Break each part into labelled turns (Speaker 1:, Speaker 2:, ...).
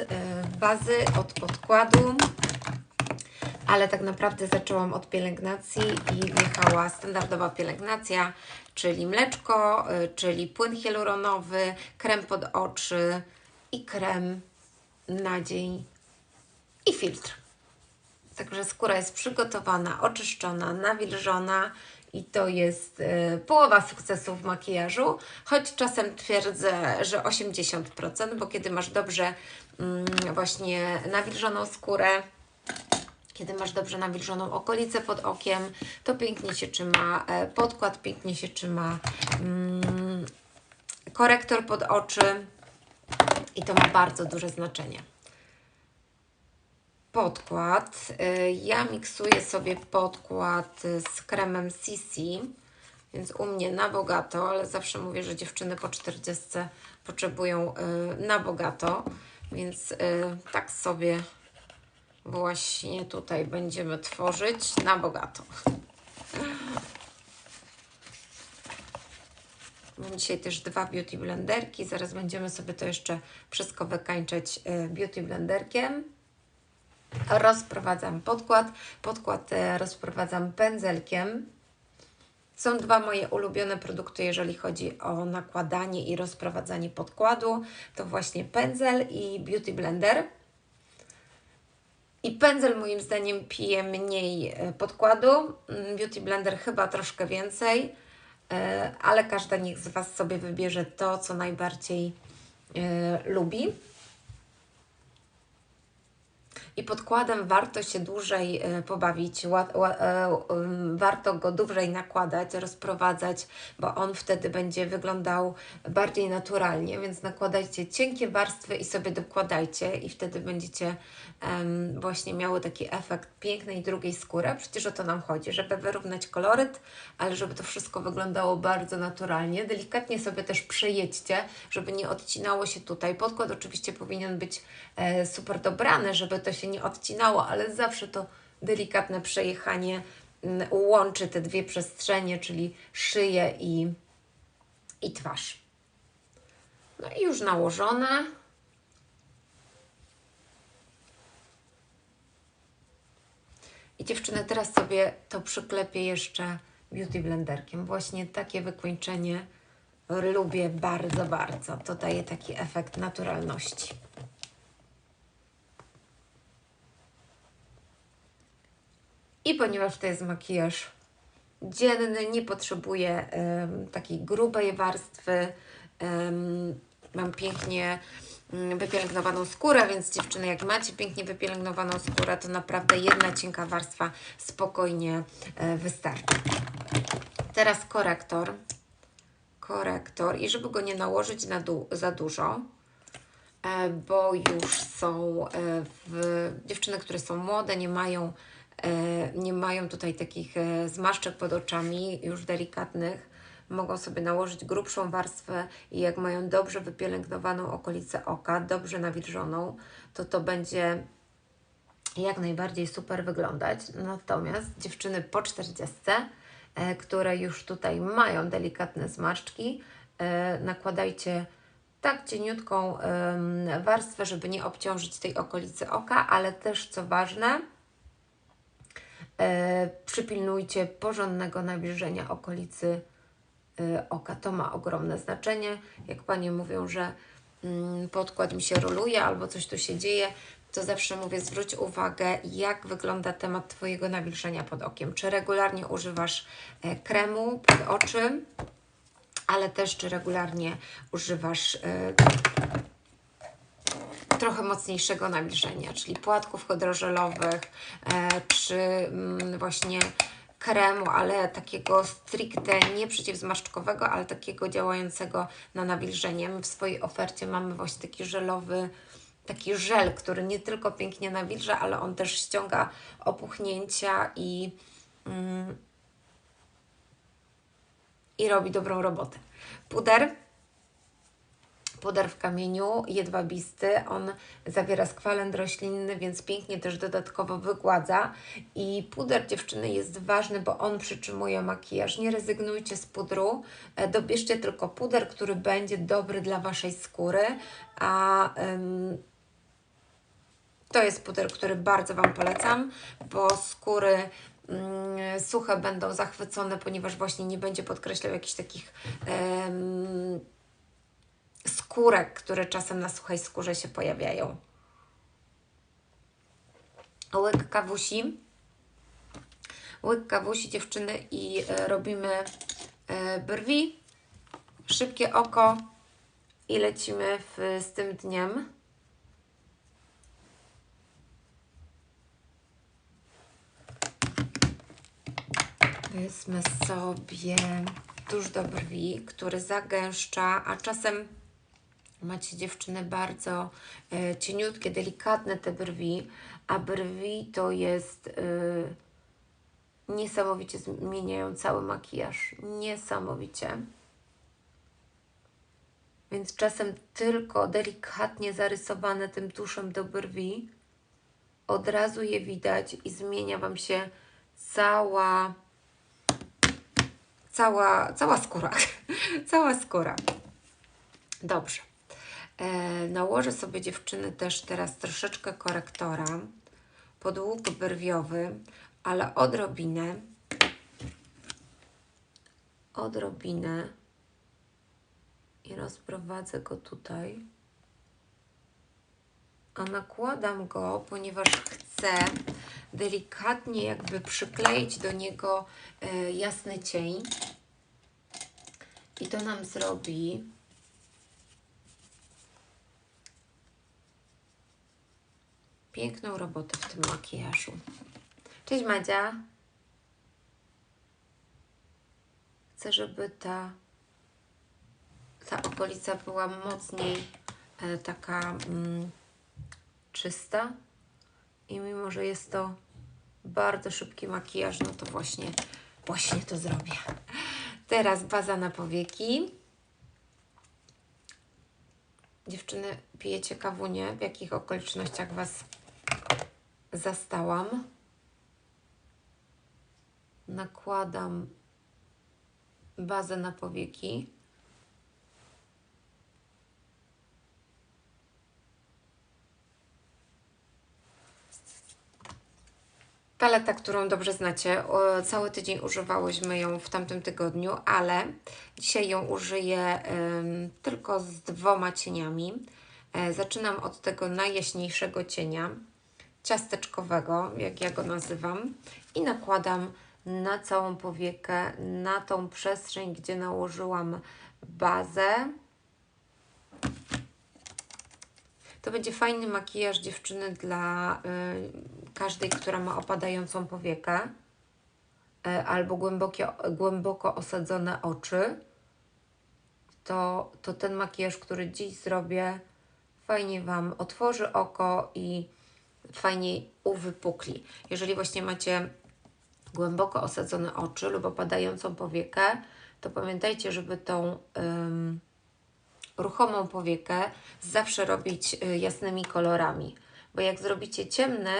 Speaker 1: e, bazy, od podkładu, ale tak naprawdę zaczęłam od pielęgnacji i wjechała standardowa pielęgnacja, czyli mleczko, y, czyli płyn hialuronowy, krem pod oczy i krem na dzień i filtr. Także skóra jest przygotowana, oczyszczona, nawilżona i to jest y, połowa sukcesu w makijażu, choć czasem twierdzę, że 80%, bo kiedy masz dobrze właśnie nawilżoną skórę, kiedy masz dobrze nawilżoną okolicę pod okiem, to pięknie się trzyma e, podkład, pięknie się trzyma mm, korektor pod oczy i to ma bardzo duże znaczenie. Podkład. Y, Ja miksuję sobie podkład z kremem CC, więc u mnie na bogato, ale zawsze mówię, że dziewczyny po 40 potrzebują y, na bogato, więc y, tak sobie właśnie tutaj będziemy tworzyć na bogato. Mam dzisiaj też dwa beauty blenderki. Zaraz będziemy sobie to jeszcze wszystko wykańczać y, beauty blenderkiem. Rozprowadzam podkład. Podkład e, rozprowadzam pędzelkiem. Są dwa moje ulubione produkty, jeżeli chodzi o nakładanie i rozprowadzanie podkładu. To właśnie pędzel i beauty blender. I pędzel moim zdaniem pije mniej e, podkładu, mm, Beauty Blender chyba troszkę więcej, e, ale każda niech z Was sobie wybierze to, co najbardziej e, lubi. I podkładem warto się dłużej e, pobawić, e, um, warto go dłużej nakładać, rozprowadzać, bo on wtedy będzie wyglądał bardziej naturalnie, więc nakładajcie cienkie warstwy i sobie dokładajcie i wtedy będziecie właśnie miały taki efekt pięknej drugiej skóry. Przecież o to nam chodzi, żeby wyrównać koloryt, ale żeby to wszystko wyglądało bardzo naturalnie. Delikatnie sobie też przejedźcie, żeby nie odcinało się tutaj. Podkład oczywiście powinien być e, super dobrany, żeby to się nie odcinało, ale zawsze to delikatne przejechanie mm, łączy te dwie przestrzenie, czyli szyję i, i twarz. No i już nałożone. I dziewczyny, teraz sobie to przyklepię jeszcze beauty blenderkiem. Właśnie takie wykończenie lubię bardzo, bardzo. To daje taki efekt naturalności. I ponieważ to jest makijaż dzienny, nie potrzebuję em, takiej grubej warstwy. em, mam pięknie mm, wypielęgnowaną skórę, więc dziewczyny, jak macie pięknie wypielęgnowaną skórę, to naprawdę jedna cienka warstwa spokojnie e, wystarczy. Teraz korektor. Korektor i żeby go nie nałożyć na du- za dużo, e, bo już są e, w, dziewczyny, które są młode, nie mają, nie mają tutaj takich e, zmarszczek pod oczami, już delikatnych, mogą sobie nałożyć grubszą warstwę i jak mają dobrze wypielęgnowaną okolicę oka, dobrze nawilżoną, to to będzie jak najbardziej super wyglądać. Natomiast dziewczyny po 40, e, które już tutaj mają delikatne zmarszczki, e, nakładajcie tak cieniutką warstwę, żeby nie obciążyć tej okolicy oka, ale też co ważne, e, przypilnujcie porządnego nawilżenia okolicy e, oka. To ma ogromne znaczenie. Jak Panie mówią, że mm, podkład mi się roluje albo coś tu się dzieje, to zawsze mówię, zwróć uwagę, jak wygląda temat Twojego nawilżenia pod okiem. Czy regularnie używasz e, kremu pod oczy, ale też czy regularnie używasz e, trochę mocniejszego nawilżenia, czyli płatków hydrożelowych, e, czy mm, właśnie kremu, ale takiego stricte nie przeciwzmarszczkowego, ale takiego działającego na nawilżenie. My w swojej ofercie mamy właśnie taki żelowy, taki żel, który nie tylko pięknie nawilża, ale on też ściąga opuchnięcia i, mm, i robi dobrą robotę. Puder puder w kamieniu jedwabisty. On zawiera skwalend roślinny, więc pięknie też dodatkowo wygładza. I puder dziewczyny jest ważny, bo on przytrzymuje makijaż. Nie rezygnujcie z pudru. E, Dobierzcie tylko puder, który będzie dobry dla Waszej skóry, a em, To jest puder, który bardzo Wam polecam, bo skóry mm, suche będą zachwycone, ponieważ właśnie nie będzie podkreślał jakichś takich em, skórek, które czasem na suchej skórze się pojawiają. Łyk kawusi. Łyk kawusi dziewczyny i e, robimy e, brwi, szybkie oko i lecimy w, z tym dniem. Wezmę sobie tuż do brwi, który zagęszcza, a czasem macie dziewczyny bardzo e, cieniutkie, delikatne te brwi, a brwi to jest e, niesamowicie zmieniają cały makijaż. Niesamowicie. Więc czasem tylko delikatnie zarysowane tym tuszem do brwi od razu je widać i zmienia Wam się cała cała, cała skóra. cała skóra. Dobrze. E, nałożę sobie dziewczyny też teraz troszeczkę korektora pod łuk brwiowy, ale odrobinę. Odrobinę. I rozprowadzę go tutaj. A nakładam go, ponieważ chcę delikatnie jakby przykleić do niego e, jasny cień. I to nam zrobi piękną robotę w tym makijażu. Cześć Madzia. Chcę, żeby ta, ta okolica była mocniej e, taka mm, czysta. I mimo, że jest to bardzo szybki makijaż, no to właśnie, właśnie to zrobię. Teraz baza na powieki. Dziewczyny, pijecie kawunię? W jakich okolicznościach Was zastałam? Nakładam bazę na powieki. Paleta, którą dobrze znacie, cały tydzień używałyśmy ją w tamtym tygodniu, ale dzisiaj ją użyję tylko z dwoma cieniami. E, zaczynam od tego najjaśniejszego cienia, ciasteczkowego, jak ja go nazywam, i nakładam na całą powiekę, na tą przestrzeń, gdzie nałożyłam bazę. To będzie fajny makijaż dziewczyny dla y, każdej, która ma opadającą powiekę y, albo głębokie, głęboko osadzone oczy. To, to ten makijaż, który dziś zrobię, fajnie Wam otworzy oko i fajnie uwypukli. Jeżeli właśnie macie głęboko osadzone oczy lub opadającą powiekę, to pamiętajcie, żeby tą ym, ruchomą powiekę zawsze robić y, jasnymi kolorami, bo jak zrobicie ciemne,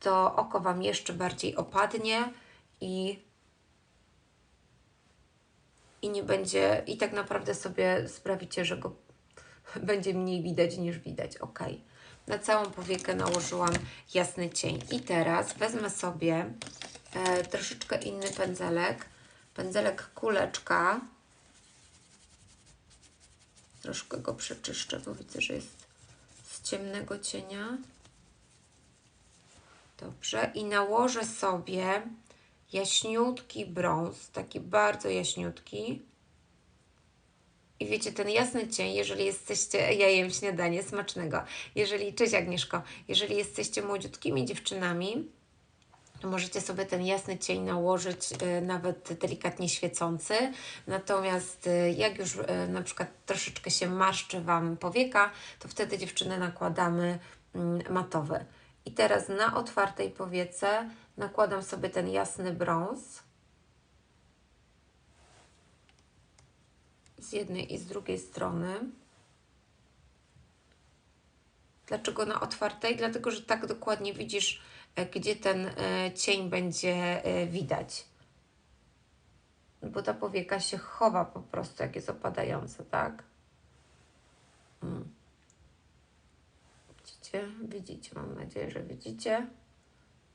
Speaker 1: to oko Wam jeszcze bardziej opadnie i, i nie będzie, i tak naprawdę sobie sprawicie, że go będzie mniej widać niż widać. Ok. Na całą powiekę nałożyłam jasny cień. I teraz wezmę sobie e, troszeczkę inny pędzelek, pędzelek kuleczka. Troszkę go przeczyszczę, bo widzę, że jest z ciemnego cienia. Dobrze. I nałożę sobie jaśniutki brąz, taki bardzo jaśniutki. I wiecie, ten jasny cień, jeżeli jesteście, ja jem śniadanie smacznego, jeżeli, cześć Agnieszko, jeżeli jesteście młodziutkimi dziewczynami, to możecie sobie ten jasny cień nałożyć y, nawet delikatnie świecący. Natomiast y, jak już y, na przykład troszeczkę się marszczy Wam powieka, to wtedy dziewczyny nakładamy mm, matowy. I teraz na otwartej powiece nakładam sobie ten jasny brąz. Z jednej i z drugiej strony. Dlaczego na otwartej? Dlatego, że tak dokładnie widzisz, e, gdzie ten e, cień będzie e, widać. Bo ta powieka się chowa po prostu, jak jest opadająca, tak? Widzicie? widzicie, widzicie, mam nadzieję, że widzicie.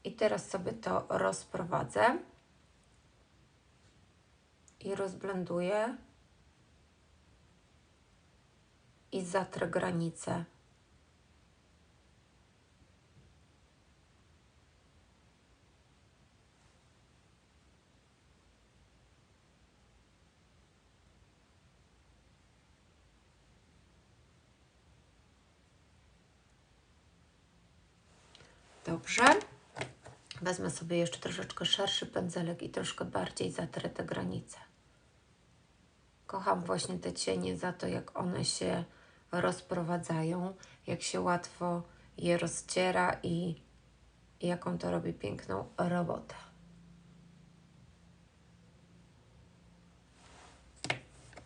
Speaker 1: I teraz sobie to rozprowadzę i rozblenduję i zatrę granicę. Dobrze. Wezmę sobie jeszcze troszeczkę szerszy pędzelek i troszkę bardziej zatrę te granice. Kocham właśnie te cienie za to, jak one się rozprowadzają, jak się łatwo je rozciera i, jaką to robi piękną robotę.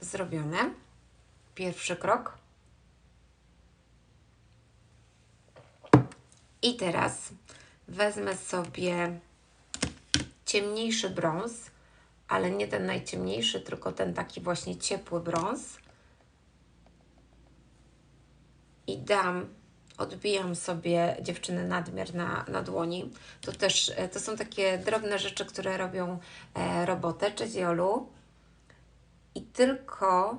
Speaker 1: Zrobione. Pierwszy krok. I teraz wezmę sobie ciemniejszy brąz, ale nie ten najciemniejszy, tylko ten taki właśnie ciepły brąz. I dam, odbijam sobie dziewczyny nadmiar na, na dłoni. To też, e, to są takie drobne rzeczy, które robią e, robotę. Cześć. I tylko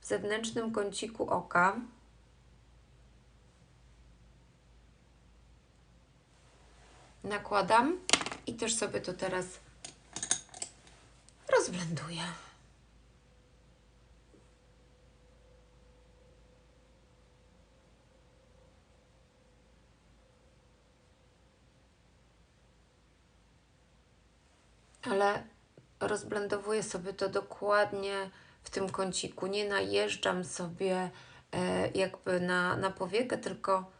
Speaker 1: w zewnętrznym kąciku oka nakładam i też sobie to teraz rozblenduję. Ale rozblendowuję sobie to dokładnie w tym kąciku. Nie najeżdżam sobie e, jakby na, na powiekę, tylko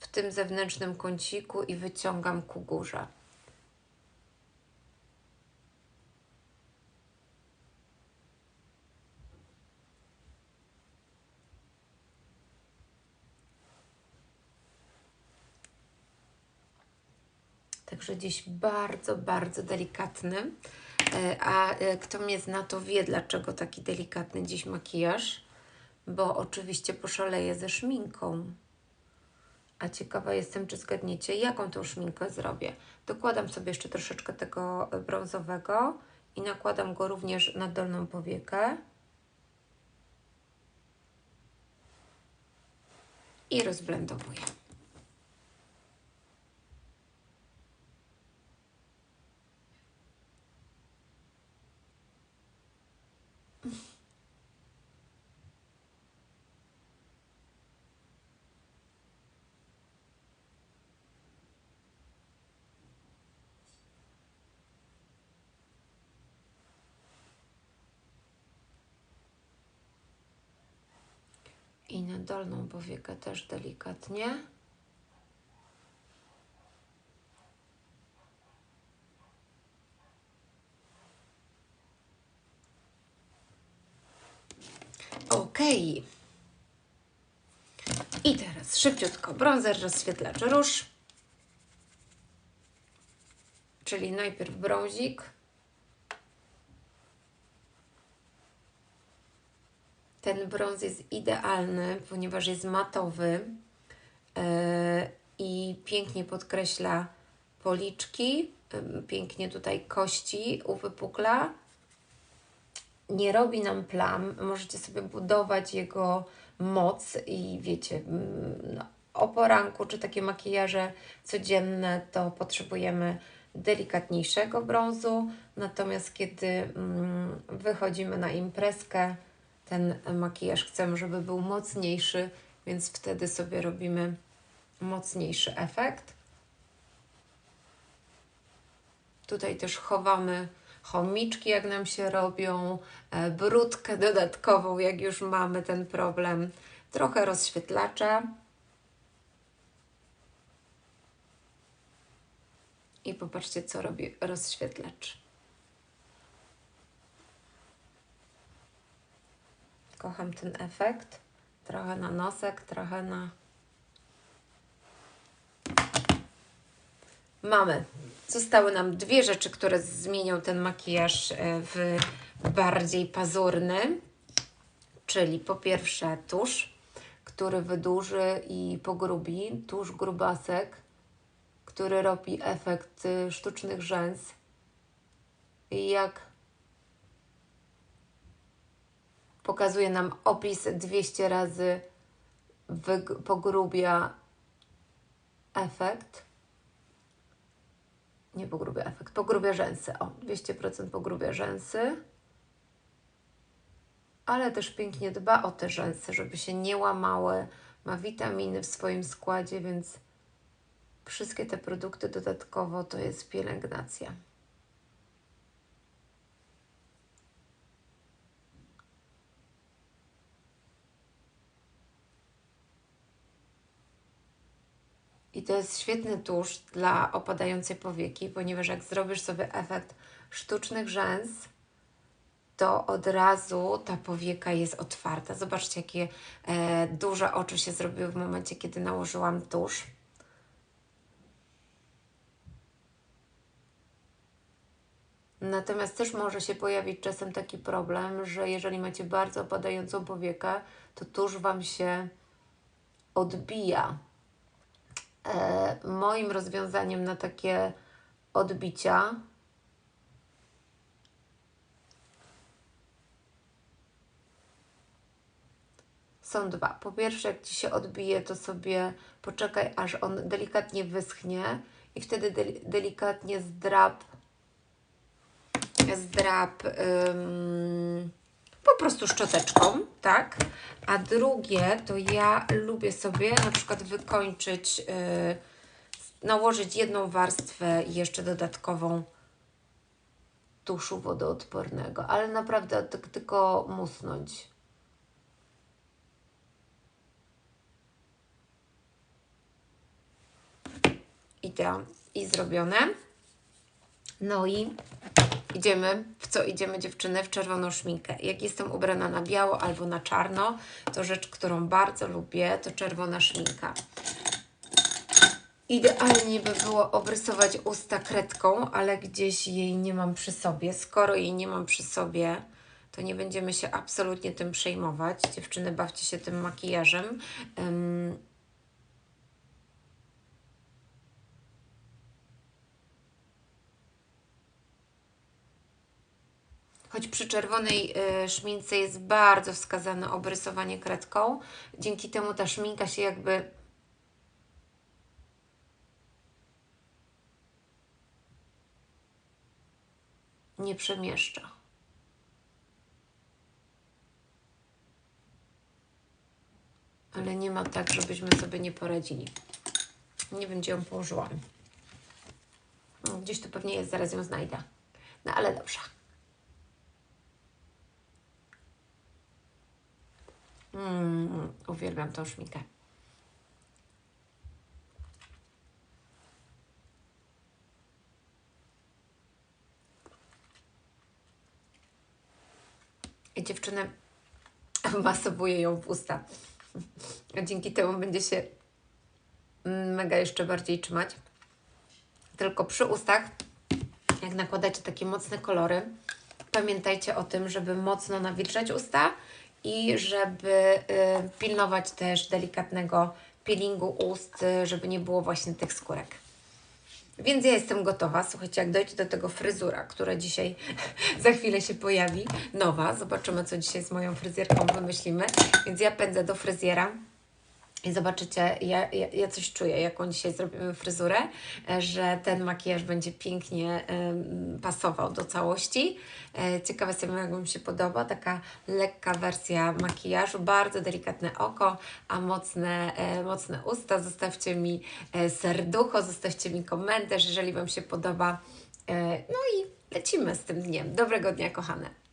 Speaker 1: w tym zewnętrznym kąciku i wyciągam ku górze. Także dziś bardzo, bardzo delikatny. E, a e, kto mnie zna, to wie, dlaczego taki delikatny dziś makijaż, bo oczywiście poszaleję ze szminką. A ciekawa jestem, czy zgadniecie, jaką tą szminkę zrobię. Dokładam sobie jeszcze troszeczkę tego brązowego i nakładam go również na dolną powiekę. I rozblendowuję. Na dolną powiekę też delikatnie. Ok. I teraz szybciutko bronzer, rozświetlacz róż. Czyli najpierw brązik. Ten brąz jest idealny, ponieważ jest matowy yy, i pięknie podkreśla policzki, yy, pięknie tutaj kości uwypukla. Nie robi nam plam, możecie sobie budować jego moc i wiecie, no, o poranku czy takie makijaże codzienne to potrzebujemy delikatniejszego brązu, natomiast kiedy mm, wychodzimy na imprezkę, ten makijaż chcemy, żeby był mocniejszy, więc wtedy sobie robimy mocniejszy efekt. Tutaj też chowamy chomiczki, jak nam się robią, e, brudkę dodatkową, jak już mamy ten problem, trochę rozświetlacza. I popatrzcie, co robi rozświetlacz. Kocham ten efekt. Trochę na nosek, trochę na. Mamy. Zostały nam dwie rzeczy, które zmienią ten makijaż e, w bardziej pazurny. Czyli po pierwsze tusz, który wydłuży i pogrubi, tuż grubasek, który robi efekt y, sztucznych rzęs. I jak pokazuje nam opis 200 razy pogrubia efekt. Nie pogrubia efekt, pogrubia rzęsy. O, 200% pogrubia rzęsy. Ale też pięknie dba o te rzęsy, żeby się nie łamały. Ma witaminy w swoim składzie, więc wszystkie te produkty dodatkowo to jest pielęgnacja. To jest świetny tusz dla opadającej powieki, ponieważ jak zrobisz sobie efekt sztucznych rzęs, to od razu ta powieka jest otwarta. Zobaczcie, jakie e, duże oczy się zrobiły w momencie, kiedy nałożyłam tusz. Natomiast też może się pojawić czasem taki problem, że jeżeli macie bardzo opadającą powiekę, to tuż Wam się odbija. E, moim rozwiązaniem na takie odbicia są dwa. Po pierwsze, jak Ci się odbije, to sobie poczekaj, aż on delikatnie wyschnie i wtedy del- delikatnie zdrap zdrap ym, po prostu szczoteczką, tak? A drugie to ja lubię sobie na przykład wykończyć, yy, nałożyć jedną warstwę jeszcze dodatkową tuszu wodoodpornego, ale naprawdę tylko musnąć. I to, i zrobione. No i idziemy, w co idziemy dziewczyny? W czerwoną szminkę. Jak jestem ubrana na biało albo na czarno, to rzecz, którą bardzo lubię, to czerwona szminka. Idealnie by było obrysować usta kredką, ale gdzieś jej nie mam przy sobie. Skoro jej nie mam przy sobie, to nie będziemy się absolutnie tym przejmować. Dziewczyny, bawcie się tym makijażem. Um, choć przy czerwonej y, szmince jest bardzo wskazane obrysowanie kredką. Dzięki temu ta szminka się jakby nie przemieszcza. Ale nie ma tak, żebyśmy sobie nie poradzili. Nie będzie ją położyłam. No, gdzieś tu pewnie jest, zaraz ją znajdę. No ale dobrze. Mm, uwielbiam tą szminkę. I dziewczyny masowuje ją w usta. Dzięki temu będzie się mega jeszcze bardziej trzymać. Tylko przy ustach, jak nakładacie takie mocne kolory, pamiętajcie o tym, żeby mocno nawilżać usta i żeby y, pilnować też delikatnego peelingu ust, y, żeby nie było właśnie tych skórek. Więc ja jestem gotowa. Słuchajcie, jak dojdzie do tego fryzura, która dzisiaj za chwilę się pojawi, nowa, zobaczymy, co dzisiaj z moją fryzjerką wymyślimy. Więc ja pędzę do fryzjera. I zobaczycie, ja, ja, ja coś czuję, jaką dzisiaj zrobimy fryzurę, e, że ten makijaż będzie pięknie y, pasował do całości. E, ciekawe jestem, jak Wam się podoba. Taka lekka wersja makijażu, bardzo delikatne oko, a mocne, e, mocne usta. Zostawcie mi serducho, zostawcie mi komentarz, jeżeli Wam się podoba. No i lecimy z tym dniem. Dobrego dnia, kochane.